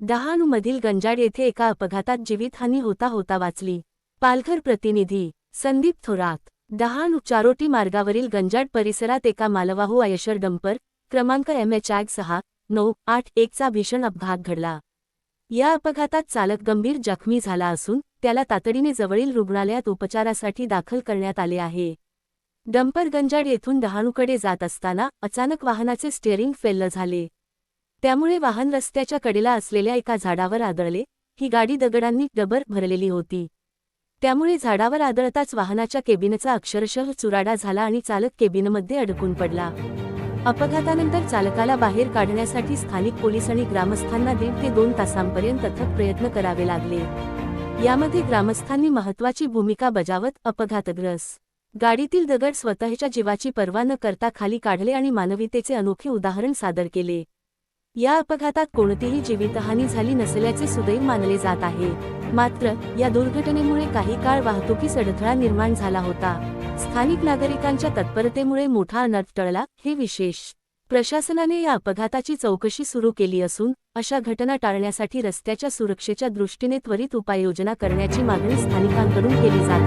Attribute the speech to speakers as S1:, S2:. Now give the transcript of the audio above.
S1: डहाणूमधील गंजाड येथे एका अपघातात जीवितहानी होता होता वाचली. पालघर प्रतिनिधी संदीप थोरात डहाणू चारोटी मार्गावरील गंजाड परिसरात एका मालवाहू आयशर डंपर क्रमांक एम एच आय सहा नऊ आठ एकचा भीषण अपघात घडला. या अपघातात चालक गंभीर जखमी झाला असून त्याला तातडीने जवळील रुग्णालयात उपचारासाठी दाखल करण्यात आले आहे. डंपर गंजाड येथून डहाणूकडे जात असताना अचानक वाहनाचे स्टेअरिंग फेल्ल झाले. त्यामुळे वाहन रस्त्याच्या कडेला असलेल्या एका झाडावर आदळले. ही गाडी दगडांनी डबर भरलेली होती. त्यामुळे झाडावर आदळताच वाहनाच्या केबिनचा अक्षरशः चुराडा झाला आणि चालक केबिनमध्ये अडकून पडला. अपघातानंतर चालकाला बाहेर काढण्यासाठी स्थानिक पोलीस आणि ग्रामस्थांना दीड ते दोन तासांपर्यंत अथक प्रयत्न करावे लागले. यामध्ये ग्रामस्थांनी महत्वाची भूमिका बजावत अपघातग्रस्त. गाडीतील दगड स्वतःच्या जीवाची पर्वा न करता खाली काढले आणि मानवीतेचे अनोखे उदाहरण सादर केले. या अपघातात कोणतीही जीवितहानी झाली नसल्याचे सुदैव मानले जात आहे. मात्र या दुर्घटनेमुळे काही काळ वाहतुकीस अडथळा निर्माण झाला होता. स्थानिक नागरिकांच्या तत्परतेमुळे मोठा अनर्थ टळला हे विशेष. प्रशासनाने या अपघाताची चौकशी सुरू केली असून अशा घटना टाळण्यासाठी रस्त्याच्या सुरक्षेच्या दृष्टीने त्वरित उपाययोजना करण्याची मागणी स्थानिकांकडून केली जाते